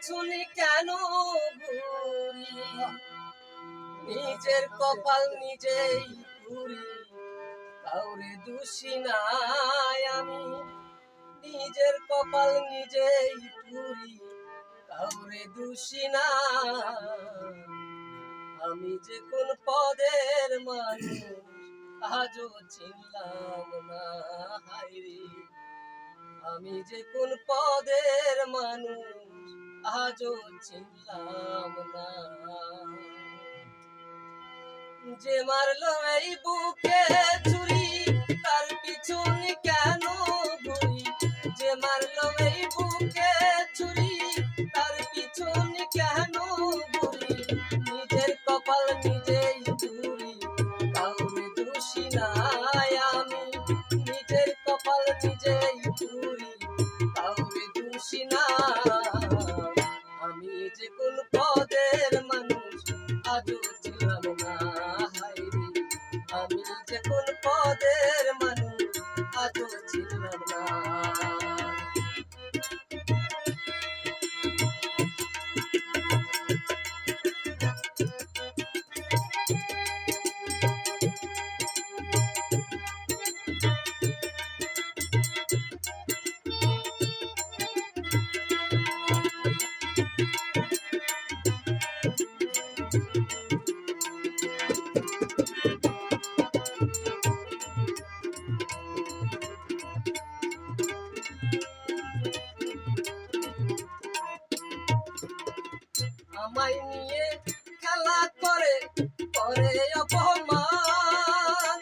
পিছনে কেন ঘুরি নিজের কপাল নিজেই ঘুরি কাউরে দোষী নাই আমি। নিজের কপাল নিজেই ঘুরি কাউরে দোষী না। আমি যে কোন পদের মানুষ, আজও চিনলাম না হাইরে আমি যে কোন পদের মানুষ আজও চিনলাম না যে মারলো এই বুকে চুরি তার পিছনে কেন ঘুরি যে মারলো এই বুকে চুরি তার পিছনে কেন ঘুরি নিজের কপাল নিজেই চুরি কাউরে দোষী নাই আমি নিজের কপাল নিজেই চুরি আমি যে কোন পদের মানুষ আমায় নিয়ে খেলা করে করে অপমান।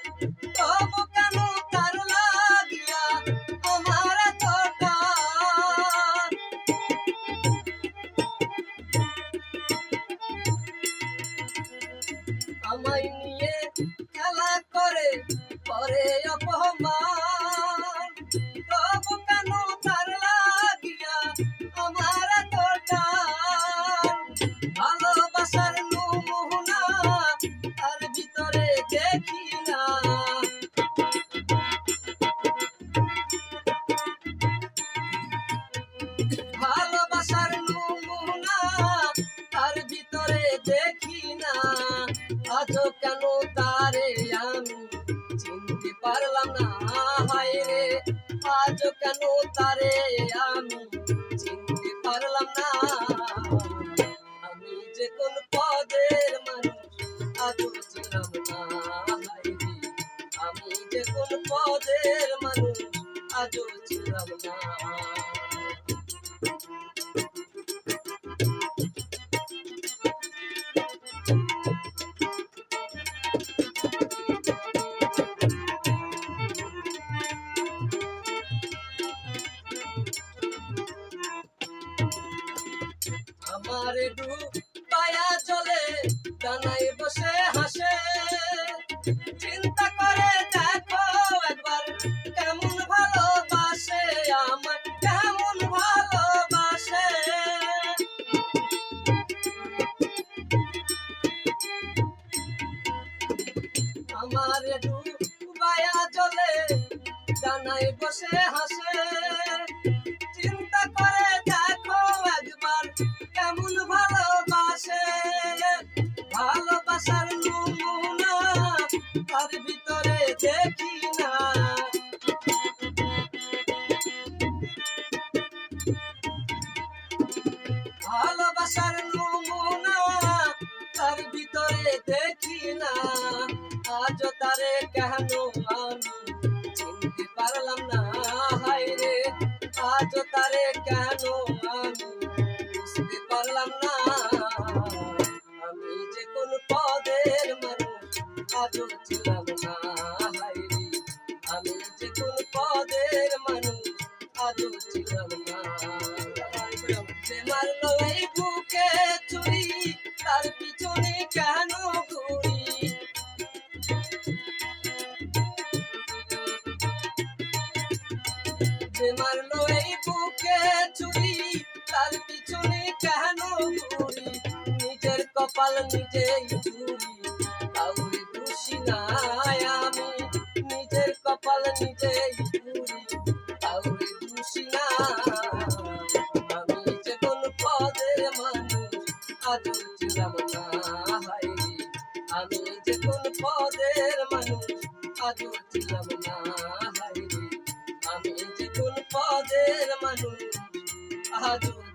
তবু কেন তার লাগিয়া আমার আমায় নিয়ে খেলা করে করে অপমান। ভালোবাসার নমুনা, তার ভিতরে দেখি না। আজও কেন তারে আমি চিনতে পারলাম না? হায় রে, আজও কেন তারে আমি চিনতে পারলাম না? আমি যে কোন পদের মানুষ, আজও ছিলাম না। আমি যে কোন পদের মানুষ, আজও ছিলাম না। আমার পায়া চলে, ডানায় বসে হাসে। চিন্তা করে দেখো একবার কেমন ভালোবাসে, আমার কেমন ভালোবাসে। আমার পায়া চলে, ডানায় বসে হাসে। ভালোবাসার নমুনা, তার ভিতরে দেখি না। আজ তারে কেন আমি চিনতে পারলাম না? হায় রে আজ তারে কেন আমি বুঝতে পারলাম না? আমি যে কোন পদের মানুষ, আজও ছিলাম যে মারলো এই বুকে চুরি তার পিছনে কেন ঘুরি? নিজের কপাল নিজেই চুরি কাউরে খুশি নাই আমি। নিজের কপাল নিজেই চুরি কাউরে খুশি না আমি। যে কোন পদ পদের মানুষ আজও ছিলাম না আমি যে কোন পদের মানুষ আজও হাইরে